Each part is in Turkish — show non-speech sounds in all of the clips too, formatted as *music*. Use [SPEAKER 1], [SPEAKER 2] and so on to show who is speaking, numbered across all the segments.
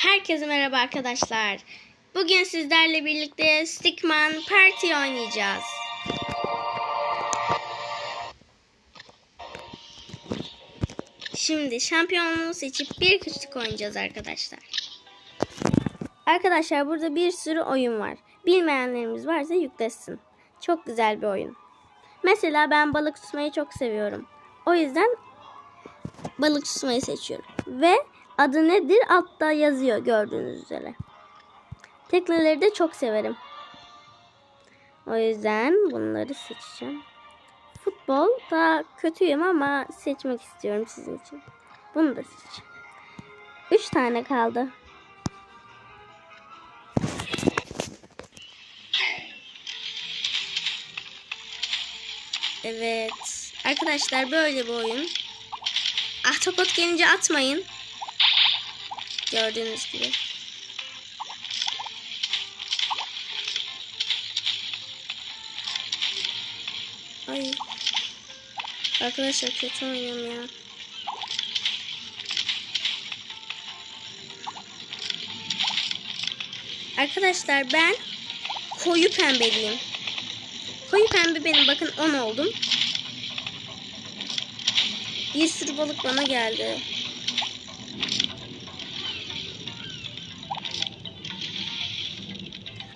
[SPEAKER 1] Herkese merhaba arkadaşlar. Bugün sizlerle birlikte Stickman Party oynayacağız. Şimdi şampiyonluğu seçip bir küçük oynayacağız arkadaşlar. Arkadaşlar burada bir sürü oyun var. Bilmeyenlerimiz varsa yüklesin. Çok güzel bir oyun. Mesela ben balık tutmayı çok seviyorum. O yüzden balık tutmayı seçiyorum. Ve adı nedir altta yazıyor gördüğünüz üzere. Tekneleri de çok severim. O yüzden bunları seçeceğim. Futbol da kötüyüm ama seçmek istiyorum sizin için. Bunu da seçeceğim. Üç tane kaldı. Evet. Arkadaşlar böyle bir oyun. Ahtapot gelince atmayın. Gördüğünüz gibi. Ay. Arkadaşlar kötü oynuyorum ya. Arkadaşlar ben koyu pembeliyim. Koyu pembe benim bakın 10 oldum. Bir sürü balık bana geldi.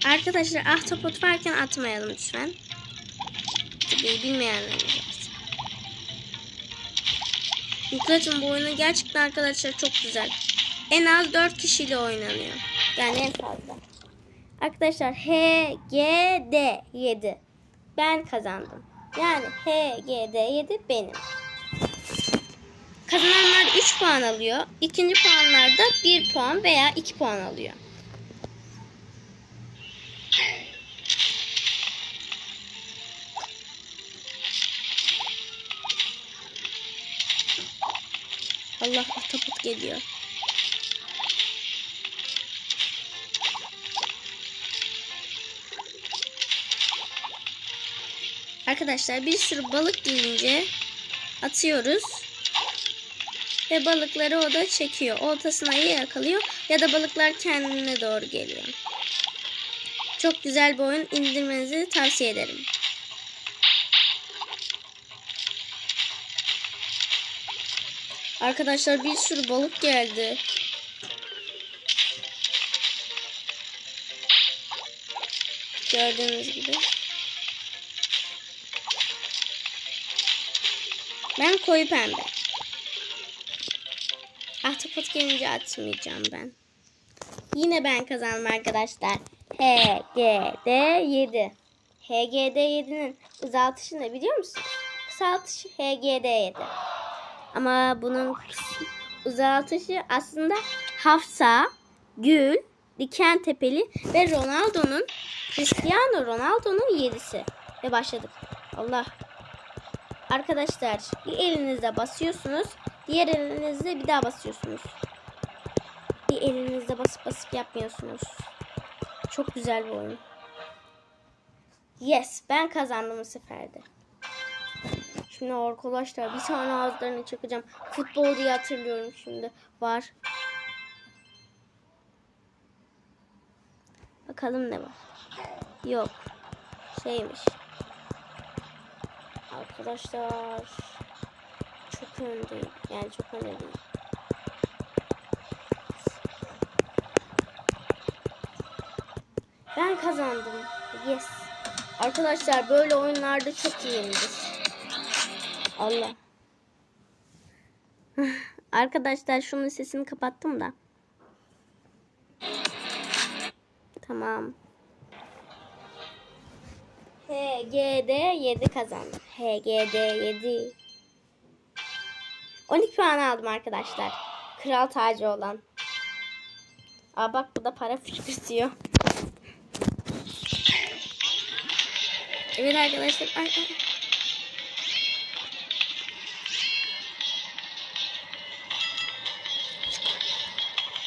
[SPEAKER 1] Arkadaşlar ahtapot varken atmayalım lütfen. Tabii bilmeyenlerimiz varsa. Yükletin bu oyunu gerçekten arkadaşlar çok güzel. En az 4 kişiyle oynanıyor. Yani en fazla. Arkadaşlar H, G, D 7. Ben kazandım. Yani H, G, D 7 benim. Kazananlar 3 puan alıyor. İkinci puanlarda 1 puan veya 2 puan alıyor. Geliyor. Arkadaşlar bir sürü balık gelince atıyoruz. Ve balıkları o da çekiyor. Oltasına ya yakalıyor ya da balıklar kendine doğru geliyor. Çok güzel bir oyun. indirmenizi tavsiye ederim. Arkadaşlar bir sürü balık geldi. Gördüğünüz gibi. Ben koyu pembe. Ahtapot gelince atmayacağım ben. Yine ben kazandım arkadaşlar. H, G, D, 7. H, G, D, 7'nin uzaltışı ne biliyor musunuz? Kısaltışı H, G, D, 7. Ama bunun uzaltışı aslında Hafsa, Gül, Diken Tepeli ve Ronaldo'nun Cristiano Ronaldo'nun 7'si. Ve başladık. Allah. Arkadaşlar bir elinizle basıyorsunuz. Diğer elinizle bir daha basıyorsunuz. Bir elinizle basıp basıp yapmıyorsunuz. Çok güzel bir oyun. Yes ben kazandım bu seferde. Şimdi arkadaşlar bir tane ağızlarını çakacağım. Futbol diye hatırlıyorum şimdi. Var. Bakalım ne var. Yok. Şeymiş. Arkadaşlar. Çok öndeyim. Yani çok öndeyim. Ben kazandım. Yes. Arkadaşlar böyle oyunlarda çok iyiyimdir. Allah. *laughs* Arkadaşlar şunun sesini kapattım da. Tamam. HGD 7 kazandım. HGD 7. 12 puan aldım arkadaşlar. Kral tacı olan. Aa bak bu da para fışkırtıyor. Evet arkadaşlar. Ay.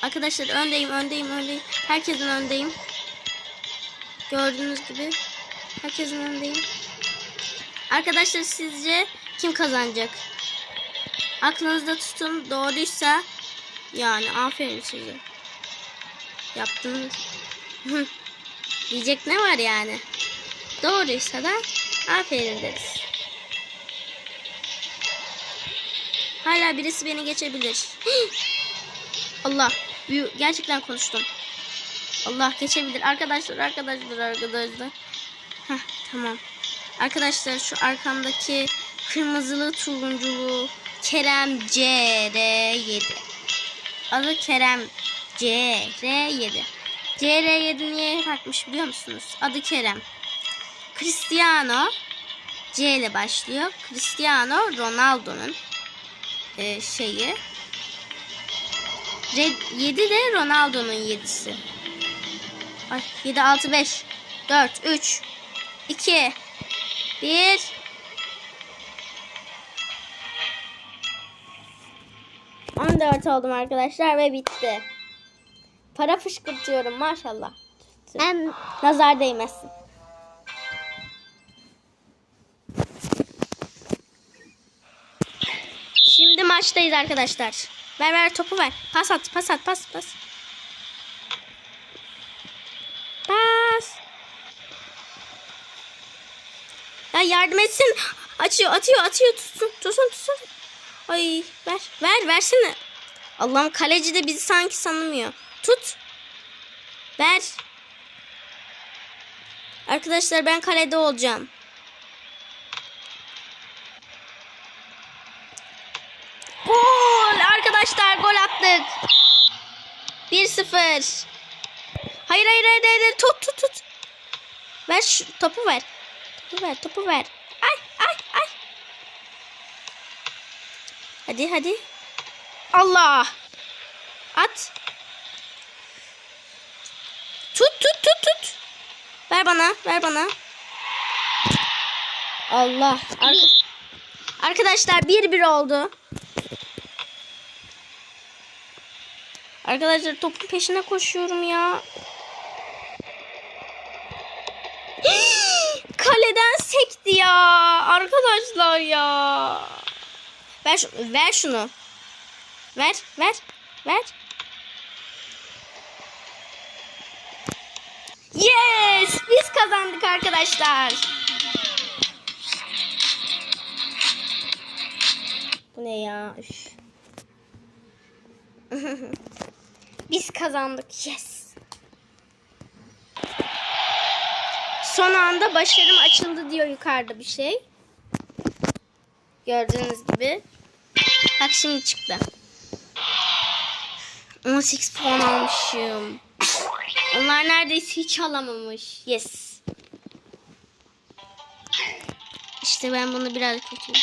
[SPEAKER 1] Arkadaşlar öndeyim, öndeyim, öndeyim. Herkesin öndeyim. Gördüğünüz gibi. Herkesin öndeyim. Arkadaşlar sizce kim kazanacak? Aklınızda tutun. Doğruysa yani aferin size. Yaptınız. *laughs* Diyecek ne var yani? Doğruysa da aferin deriz. Hala birisi beni geçebilir. *gasps* Allah. Gerçekten konuştum. Allah geçebilir. Arkadaşlar arkadaşlar arkadaşlar. Heh, tamam. Arkadaşlar şu arkamdaki kırmızılı turunculu Kerem CR7. Adı Kerem CR7. CR7 niye takmış biliyor musunuz? Adı Kerem. Cristiano C ile başlıyor. Cristiano Ronaldo'nun e, şeyi. Red, 7 de Ronaldo'nun 7'si. Ay 7 6 5 4 3 2 1 14 oldum arkadaşlar ve bitti. Para fışkırtıyorum maşallah.
[SPEAKER 2] Em,
[SPEAKER 1] Nazar değmesin. Şimdi maçtayız arkadaşlar. Ver ver topu ver. Pas at pas at pas pas. Pas. Ya yardım etsin. Açıyor atıyor atıyor tutsun tutsun tutsun. Ay ver ver versene. Allah'ım kaleci de bizi sanki sanmıyor. Tut. Ver. Arkadaşlar ben kalede olacağım. Gol! Arkadaşlar gol attık. 1-0. Hayır hayır hayır hayır tut tut tut. Ver şu topu ver. Topu ver topu ver. Ay ay ay. Hadi hadi. Allah. At. Tut tut tut tut. Ver bana, ver bana. Allah. Ar- Arkadaşlar 1-1 oldu. Arkadaşlar topun peşine koşuyorum ya. Kaleden sekti ya. Arkadaşlar ya. Ver, ver şunu. Ver, ver, ver. Yes! Biz kazandık arkadaşlar. Bu ne ya? *laughs* Biz kazandık. Yes. Son anda başarım açıldı diyor yukarıda bir şey. Gördüğünüz gibi. Bak şimdi çıktı. 18 puan almışım. Onlar neredeyse hiç alamamış. Yes. İşte ben bunu biraz kötüyüm.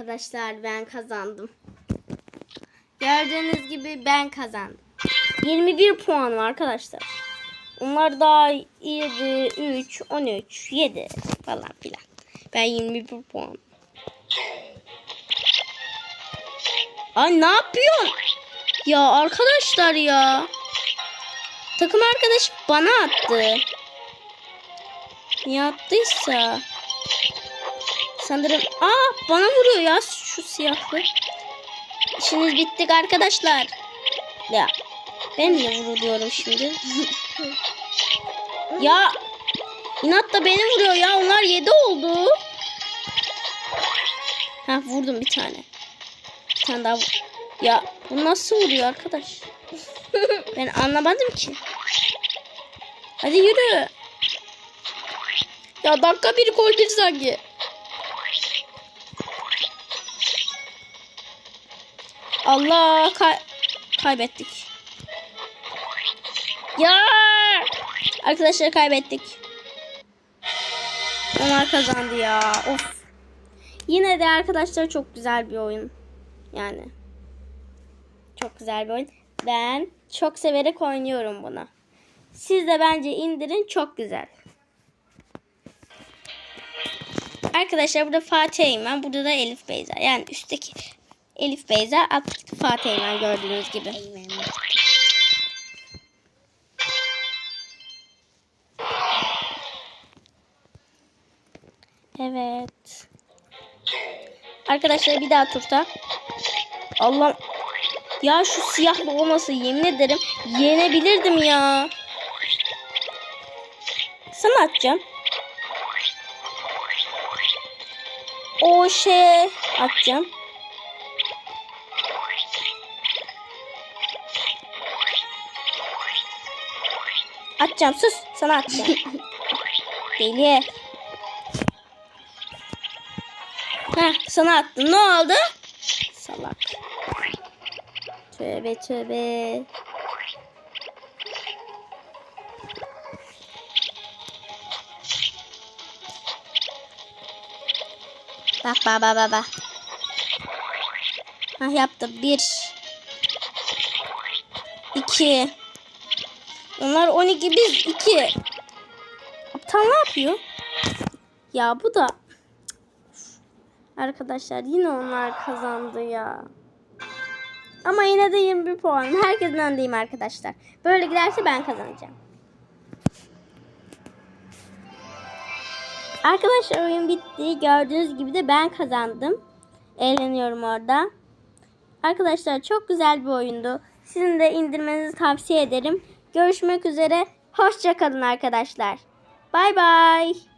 [SPEAKER 1] Arkadaşlar ben kazandım. Gördüğünüz gibi ben kazandım. 21 puan var arkadaşlar. Onlar daha 7, 3, 13, 7 falan filan. Ben 21 puan. Ay ne yapıyorsun? Ya arkadaşlar ya. Takım arkadaş bana attı. Niye attıysa. Sanırım aa bana vuruyor ya şu siyahlı. İşiniz bittik arkadaşlar. Ya ben niye vuruluyorum şimdi? *laughs* ya inat da beni vuruyor ya. Onlar 7 oldu. Ha vurdum bir tane. Bir tane daha vur. Ya bu nasıl vuruyor arkadaş? *laughs* ben anlamadım ki. Hadi yürü. Ya dakika bir gol bir sanki. Allah kay kaybettik. Ya arkadaşlar kaybettik. Onlar kazandı ya. Of. Yine de arkadaşlar çok güzel bir oyun. Yani. Çok güzel bir oyun. Ben çok severek oynuyorum bunu. Siz de bence indirin çok güzel. Arkadaşlar burada Fatih Eymen, burada da Elif Beyza. Yani üstteki Elif Beyza, alttaki Fatih gördüğünüz gibi. Evet. Arkadaşlar bir daha turta. Allah ya şu siyahlı olmasa yemin ederim yenebilirdim ya. Sana atacağım. O şey atacağım. Atacağım sus sana atacağım. *laughs* Deli. Heh, sana attım. Ne oldu? Salak. Tövbe tövbe. Bak bak bak bak. bak. Hah yaptı. Bir. İki. Onlar 12 biz 2. Aptal ne yapıyor? Ya bu da Arkadaşlar yine onlar kazandı ya. Ama yine de 21 puan. Herkesin öndeyim arkadaşlar. Böyle giderse ben kazanacağım. Arkadaşlar oyun bitti. Gördüğünüz gibi de ben kazandım. Eğleniyorum orada. Arkadaşlar çok güzel bir oyundu. Sizin de indirmenizi tavsiye ederim. Görüşmek üzere. Hoşçakalın arkadaşlar. Bay bay.